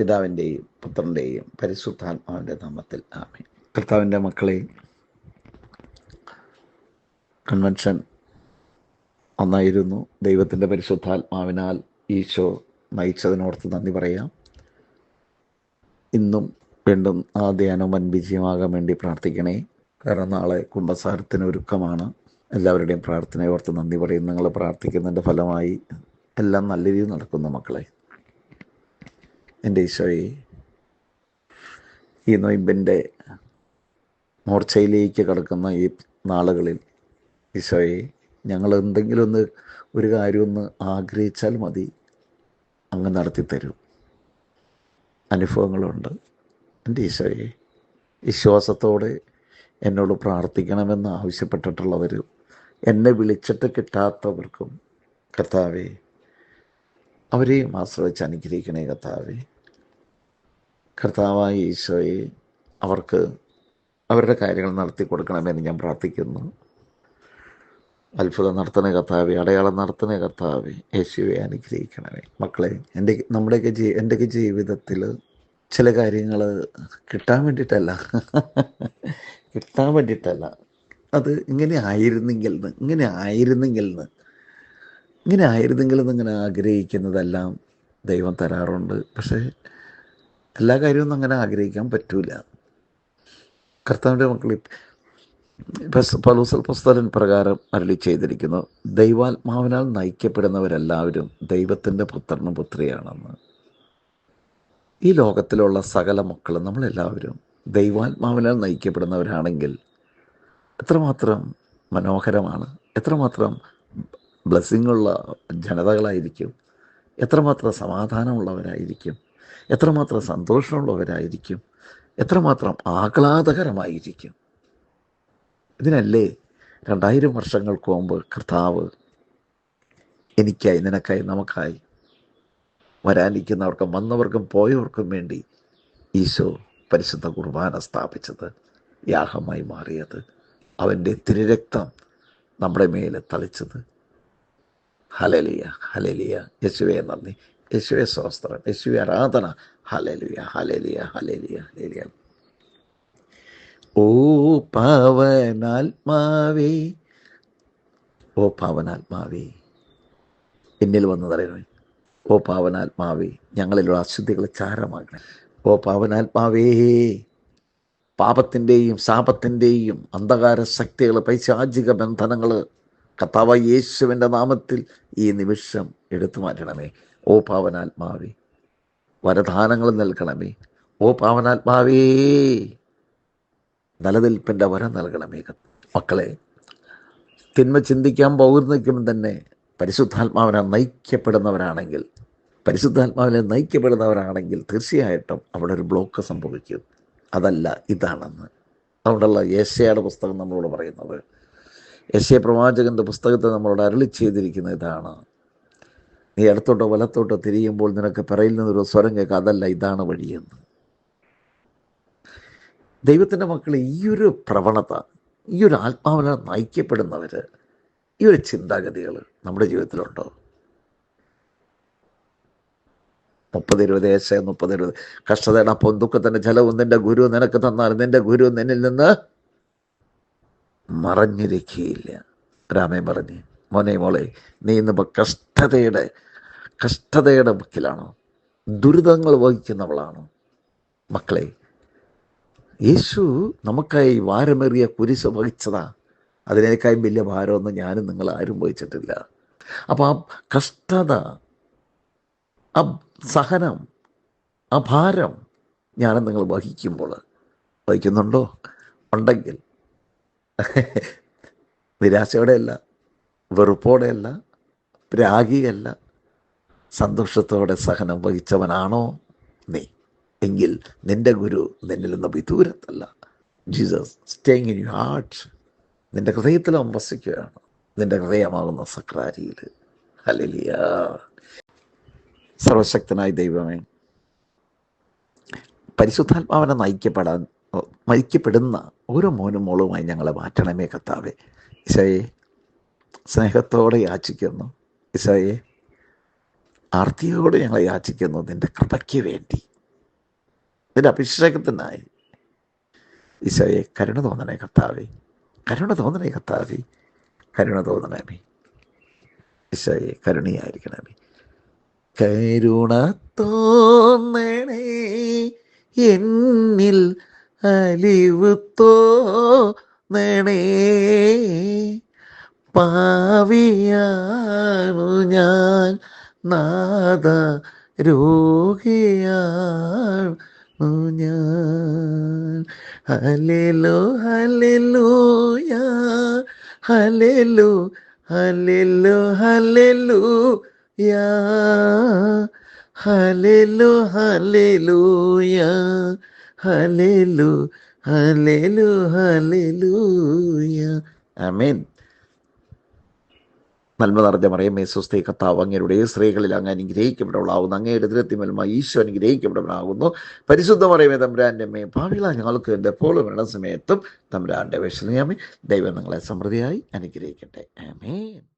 പിതാവിന്റെയും പുത്രന്റെയും പരിശുദ്ധാത്മാവിന്റെ നാമത്തിൽ ആമേ കർത്താവിന്റെ മക്കളെ കൺവെൻഷൻ ഒന്നായിരുന്നു. ദൈവത്തിന്റെ പരിശുദ്ധാത്മാവിനാൽ ഈശോ നയിച്ചതിനോർത്ത് നന്ദി പറയാം. ഇന്നും വീണ്ടും ആ ധ്യാനം വൻ വിജയമാകാൻ വേണ്ടി പ്രാർത്ഥിക്കണേ. കാരണം നാളെ കുംഭസാരത്തിന് ഒരുക്കമാണ്. എല്ലാവരുടെയും പ്രാർത്ഥനയോർത്ത് നന്ദി പറയും നിങ്ങൾ പ്രാർത്ഥിക്കുന്നതിന്റെ ഫലമായി എല്ലാം നല്ല രീതിയിൽ നടക്കുന്നു മക്കളെ. എന്റെ ഈശോയെ ഈ നൊയമ്പിന്റെ മൂർച്ചയിലേക്ക് കടക്കുന്ന ഈ നാളുകളിൽ ഈശോയെ ഞങ്ങൾ എന്തെങ്കിലും ഒന്ന് ഒരു കാര്യമൊന്ന് ആഗ്രഹിച്ചാൽ മതി അങ്ങ് നടത്തി തരും. അനുഭവങ്ങളുണ്ട്. എന്റെ ഈശോയെ വിശ്വാസത്തോടെ എന്നോട് പ്രാർത്ഥിക്കണമെന്ന് ആവശ്യപ്പെട്ടിട്ടുള്ളവരും എന്നെ വിളിച്ചിട്ട് കിട്ടാത്തവർക്കും കർത്താവെ അവരെയും ആശ്രയിച്ച് അനുഗ്രഹിക്കണേ കർത്താവെ. കർത്താവായ ഈശോയെ അവർക്ക് അവരുടെ കാര്യങ്ങൾ നടത്തി കൊടുക്കണമെന്ന് ഞാൻ പ്രാർത്ഥിക്കുന്നു. അത്ഭുതം നടത്തണ കർത്താവെ അടയാളം നടത്തണ കർത്താവെ യേശുവെ അനുഗ്രഹിക്കണമേ. മക്കളെ എന്റെ നമ്മുടെയൊക്കെ ജീ എന്റെയൊക്കെ ജീവിതത്തിൽ ചില കാര്യങ്ങൾ കിട്ടാൻ വേണ്ടിയിട്ടല്ല. കിട്ടാൻ വേണ്ടിയിട്ടല്ല. അത് ഇങ്ങനെ ആയിരുന്നെങ്കിൽ ഇങ്ങനെ ആയിരുന്നെങ്കിൽ ഇങ്ങനെ ആയിരുന്നെങ്കിലും ഇങ്ങനെ ആഗ്രഹിക്കുന്നതെല്ലാം ദൈവം തരാറുണ്ട്. പക്ഷേ എല്ലാ കാര്യവും അങ്ങനെ ആഗ്രഹിക്കാൻ പറ്റൂല. കർത്താവിന്റെ മക്കൾ പലൂസൽ പുസ്തകൻ പ്രകാരം അരളി ചെയ്തിരിക്കുന്നു ദൈവാത്മാവിനാൽ നയിക്കപ്പെടുന്നവരെല്ലാവരും ദൈവത്തിന്റെ പുത്രനും പുത്രിയാണെന്ന്. ഈ ലോകത്തിലുള്ള സകല മക്കളും നമ്മളെല്ലാവരും ദൈവാത്മാവിനാൽ നയിക്കപ്പെടുന്നവരാണെങ്കിൽ എത്രമാത്രം മനോഹരമാണ് എത്രമാത്രം ബ്ലെസ്സിങ് ഉള്ള ജനതകളായിരിക്കും. എത്രമാത്രം സമാധാനമുള്ളവരായിരിക്കും. എത്രമാത്രം സന്തോഷമുള്ളവരായിരിക്കും. എത്രമാത്രം ആഹ്ലാദകരമായിരിക്കും. ഇതിനല്ലേ രണ്ടായിരം വർഷങ്ങൾക്ക് മുമ്പ് കർത്താവ് എനിക്കായി നിനക്കായി നമുക്കായി വരാനിരിക്കുന്നവർക്കും വന്നവർക്കും പോയവർക്കും വേണ്ടി ഈശോ പരിശുദ്ധ കുർബാന സ്ഥാപിച്ചത് യാഗമായി മാറിയത് അവന്റെ തിരുരക്തം നമ്മുടെ മേലെ തളിച്ചത്. ഹലലിയ ഹലലിയ യേശുവെ നന്ദി. യേശുവെ സ്വസ്ത്രം യേശുവെ ആരാധന. ഹലലിയ ഹലലിയ ഹലലിയ ഹലലിയ ഓ പാവനാത്മാവേ. ഓ പാവനാത്മാവേ. എന്നിൽ വന്ന് തരണമേ ഓ പാവനാത്മാവേ ഞങ്ങളിലുള്ള അശുദ്ധികളെ ചാരമാകണേ. ഓ പാവനാത്മാവേ പാപത്തിന്റെയും ശാപത്തിന്റെയും അന്ധകാര ശക്തികൾ പൈശാചിക ബന്ധനങ്ങൾ കർത്താവ് യേശുവിന്റെ നാമത്തിൽ ഈ നിമിഷം എടുത്തു മാറ്റണമേ. ഓ പാവനാത്മാവേ വരദാനങ്ങൾ നൽകണമേ. ഓ പാവനാത്മാവേ നിലനിൽപ്പിന്റെ വരം നൽകണമേ മക്കളെ തിന്മ ചിന്തിക്കാൻ പോകുന്നതിനും തന്നെ പരിശുദ്ധാത്മാവിനെ നയിക്കപ്പെടുന്നവരാണെങ്കിൽ പരിശുദ്ധാത്മാവിനെ നയിക്കപ്പെടുന്നവരാണെങ്കിൽ തീർച്ചയായിട്ടും അവിടെ ഒരു ബ്ലോക്ക് സംഭവിക്കും. അതല്ല ഇതാണെന്ന്. അതുകൊണ്ടുള്ള യേശയുടെ പുസ്തകം നമ്മളോട് പറയുന്നത്. യേശയ പ്രവാചകന്റെ പുസ്തകത്തെ നമ്മളോട് അരളി ചെയ്തിരിക്കുന്ന ഇതാണ്. നീ ഇടത്തോട്ടോ വലത്തോട്ടോ തിരിയുമ്പോൾ നിനക്ക് പിറയിൽ നിന്നൊരു സ്വരം കേൾക്കുക അതല്ല ഇതാണ് വഴിയെന്ന് ദൈവത്തിന്റെ മക്കൾ ഈ ഒരു പ്രവണത ഈ ഒരു ആത്മാവിനെ നയിക്കപ്പെടുന്നവർ ഈ ഒരു ചിന്താഗതികൾ നമ്മുടെ ജീവിതത്തിലുണ്ടോ? മുപ്പത് ഇരുപത് ഏശ മുപ്പത് ഇരുപത് കഷ്ടതയുടെ അപ്പം ദുഃഖത്തിന്റെ ജലവും നിന്റെ ഗുരു നിനക്ക് തന്നാൽ നിന്റെ ഗുരു നിന്നിൽ നിന്ന് മറഞ്ഞിരിക്കുകയില്ല രാമേ പറഞ്ഞു മോനെ മോളെ നീ ഇന്നിപ്പോൾ കഷ്ടതയുടെ കഷ്ടതയുടെ മുക്കിലാണോ ദുരിതങ്ങൾ വഹിക്കുന്നവളാണോ? മക്കളെ യേശു നമുക്കായി വാരമേറിയ കുരിശ് വഹിച്ചതാ. അതിനേക്കാളും വലിയ ഭാരമൊന്നും ഞാനും നിങ്ങൾ ആരും വഹിച്ചിട്ടില്ല. അപ്പം ആ കഷ്ടത ആ സഹനം ആ ഭാരം ഞാനും നിങ്ങൾ വഹിക്കുമ്പോൾ വഹിക്കുന്നുണ്ടോ? ഉണ്ടെങ്കിൽ നിരാശയോടെയല്ല വെറുപ്പോടെയല്ല രാഗിയല്ല സന്തോഷത്തോടെ സഹനം വഹിച്ചവനാണോ നീ? എങ്കിൽ നിന്റെ ഗുരു നിന്നിൽ നിന്ന് വിദൂരത്തല്ല. Jesus staying in you heart. നിന്റെ ഹൃദയത്തിൽ അവൻ വസിക്കുകയാണ്. നിന്റെ ഹൃദയമാകുന്ന സക്രാരിയിൽ. ഹലലിയ സർവശക്തനായ ദൈവമേ പരിശുദ്ധാത്മാവനെ നയിക്കപ്പെടാൻ നയിക്കപ്പെടുന്ന ഓരോ മോനും മോളുമായി ഞങ്ങളെ മാറ്റണമേ കത്താവേ ഇസയെ സ്നേഹത്തോടെ യാചിക്കുന്നു. ഇസയെ ആർത്തിയോടെ ഞങ്ങളെ യാചിക്കുന്നു. നിന്റെ കൃപയ്ക്ക് വേണ്ടി. നിന്റെ അഭിഷേകത്തിനായി. ഈശോയെ കരുണ തോന്നണേ കർത്താവേ. കരുണ തോന്നണേ കർത്താവേ. കരുണ തോന്നണമേ. ഈശോയെ കരുണയായിരിക്കണമേ. കരുണ തോന്നണേ. എന്നിൽ അലിവ് തോന്നണേ. പാവിയാണു ഞാൻ നാദ രോഗിയാണു ഞാൻ. ഹല്ലേലോ ഹല്ലേലൂയ ഹല്ലേലൂ ഹല്ലേലൂ ഹല്ലേലൂയ ഹല്ലേലൂ ഹല്ലേലൂയ. ഹല്ലേലൂ ഹല്ലേലൂ ഹല്ലേലൂയ. ആമേൻ. നന്മ നിറഞ്ഞ മറിയമ്മേ സ്വസ്തി കത്താവ് അങ്ങയുടെ സ്ത്രീകളിൽ അങ്ങ് അനുഗ്രഹിക്കപ്പെടവളാവുന്നു. അങ്ങയുടെ എതിരത്തിമലുമായി ഈശോ അനുഗ്രഹിക്കപ്പെടവനാകുന്നു. പരിശുദ്ധ മറിയമേ തമ്പുരാന്റെ മേ ഭാവികള ഞങ്ങൾക്ക് എന്റെ പോലും മരണ സമയത്തും തമ്പുരാന്റെ വിഷണിയാമേ ദൈവം നിങ്ങളെ സമൃദ്ധിയായി അനുഗ്രഹിക്കട്ടെ. ആമേൻ.